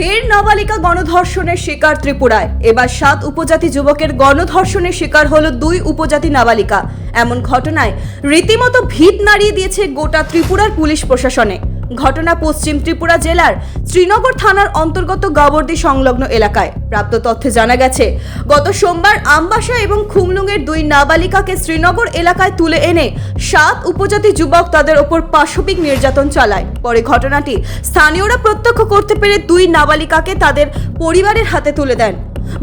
ফের নাবালিকা গণধর্ষণের শিকার ত্রিপুরায়। এবার সাত উপজাতি যুবকের গণধর্ষণের শিকার হলো দুই উপজাতি নাবালিকা। এমন ঘটনায় রীতিমতো ভিত নাড়িয়ে দিয়েছে গোটা ত্রিপুরার পুলিশ প্রশাসনে। ঘটনা পশ্চিম ত্রিপুরা জেলার শ্রীনগর থানার অন্তর্গত গাবর্দি সংলগ্ন এলাকায়। প্রাপ্ত তথ্যে জানা গেছে, গত সোমবার আমবাসা এবং খুমলুঙের দুই নাবালিকাকে শ্রীনগর এলাকায় তুলে এনে সাত উপজাতি যুবক তাদের ওপর পাশবিক নির্যাতন চালায়। পরে ঘটনাটি স্থানীয়রা প্রত্যক্ষ করতে পেরে দুই নাবালিকাকে তাদের পরিবারের হাতে তুলে দেন।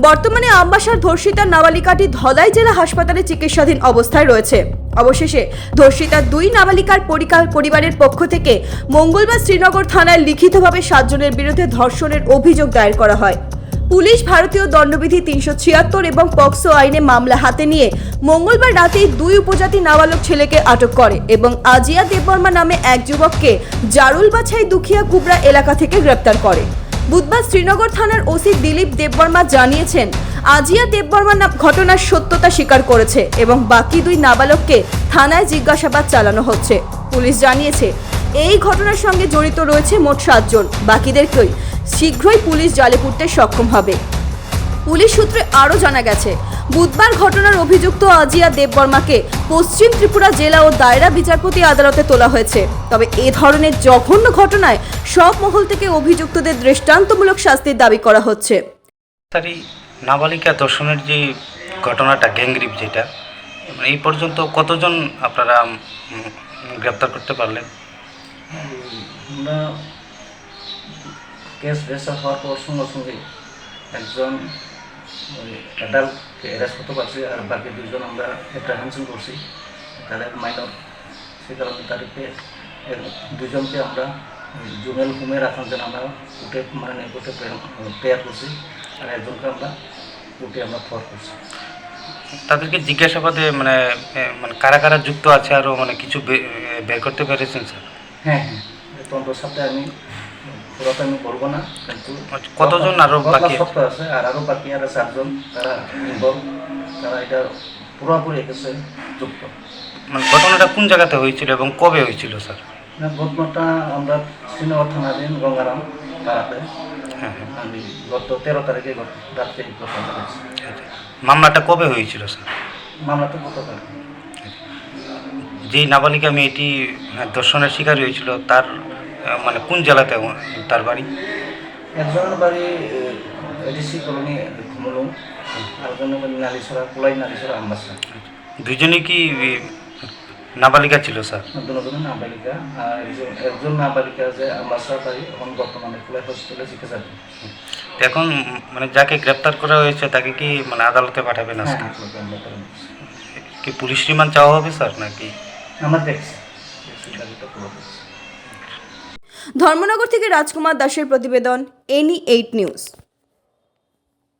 বর্তমানে আম্বাসার ধর্ষিতার নাবালিকাটি ধলাই জেলা হাসপাতালে চিকিৎসাধীন অবস্থায় রয়েছে। অবশেষে ধর্ষিতার দুই নাবালিকার পরিবারের পক্ষ থেকে মঙ্গলবার শ্রীনগর থানায় লিখিতভাবে সাতজনের বিরুদ্ধে ধর্ষণের অভিযোগ দায়ের করা হয়। পুলিশ ভারতীয় দণ্ডবিধি তিনশো ছিয়াত্তর এবং পক্সো আইনে মামলা হাতে নিয়ে মঙ্গলবার রাতেই দুই উপজাতি নাবালক ছেলেকে আটক করে এবং আজিয়া দেববর্মা নামে এক যুবককে জারুল বাছাই দুখিয়া কুবরা এলাকা থেকে গ্রেপ্তার করে। বুধবার শ্রীনগর থানার ওসি দিলীপ দেববর্মা জানিয়েছেন, আজিয়া দেববর্মা ঘটনার সত্যতা স্বীকার করেছে এবং বাকি দুই নাবালককে থানায় জিজ্ঞাসাবাদ চালানো হচ্ছে। পুলিশ জানিয়েছে, এই ঘটনার সঙ্গে জড়িত রয়েছে মোট সাতজন। বাকিদেরকেই শীঘ্রই পুলিশ জালে পুড়তে সক্ষম হবে। পুলিশ সূত্রে আরও জানা গেছে বুধবার ঘটনার অভিযুক্ত আজিয়া দেববর্মাকে পশ্চিম ত্রিপুরা জেলা ও দায়রা বিচারপতি আদালতে তোলা হয়েছে। তবে এ ধরনের জঘন্য ঘটনায় সব মহল থেকে অভিযুক্তদের দৃষ্টান্তমূলক শাস্তির দাবি করা হচ্ছে। নাবালিকা দর্শনের যে ঘটনাটা গ্যাংরিপ যেটা মানে এই পর্যন্ত কতজন আপনারা গ্রেপ্তার করতে পারলেন? আমরা কেস রেজিস্টার হওয়ার পর সঙ্গে সঙ্গে একজন অ্যাডাল্টকে অ্যারেস্ট করতে পারছি আর বাকি দুজন আমরা অ্যাপ্রাহেনশন করছি। তাদের মাইনর সে কারণে তাদেরকে দুজনকে আমরা জুমেল হোমে রাখার জন্য আমরা কোর্টে মানে কোর্টে প্রেয়ার করছি আর একজনকে আমরা কোর্টে আমরা ফর করছি। তাদেরকে জিজ্ঞাসাবাদে মানে মানে কারা কারা যুক্ত আছে আরও মানে কিছু বের করতে পেরেছেন স্যার? হ্যাঁ হ্যাঁ। তন্ত্র সপ্তাহে আমি পুরোটা আমি বলব না কিন্তু আচ্ছা, কতজন আরও বাকি আছে? আর আরও বাকি আছে চারজন তারা ইনভলভ তারা এটা পুরোপুরি এসেছে যুক্ত। মানে ঘটনাটা কোন জায়গাতে হয়েছিল এবং কবে হয়েছিল স্যার? না, ঘটনাটা আমরা শ্রীনগর থানাধীন গঙ্গারাম পাড়াতে। হ্যাঁ হ্যাঁ। আমি গত তেরো তারিখে রাত্রে আচ্ছা। মামলাটা কবে হয়েছিল স্যার? মামলাটা গতকাল যেই নাবালিকা মেয়েটি হ্যাঁ, ধর্ষণের শিকার হয়েছিল তার মানে কোন জেলাতে তার বাড়ি? একজনের বাড়ি এডিসি কলোনি ঘুমলুম আরেকজনের বাড়ি নালিছড়া কোলাই নালিছড়া আমবাসা। দুজনেই কি নাবালিকা ছিল স্যার? দুজনের নাবালিকা আর একজন একজন নাবালিকা যে আমবাসা বাড়ি এখন বর্তমানে কোলাই হসপিটালে চিকিৎসা এখন মানে যাকে গ্রেপ্তার করা হয়েছে তাকে কি মানে আদালতে পাঠাবেন আজকে? আমরা করে নিচ্ছি। কি পুলিশ রিমান্ড চাওয়া হবে স্যার নাকি? আমরা দেখছি। ধর্মনগর থেকে রাজকুমার দাসের প্রতিবেদন এনি এইট নিউজ।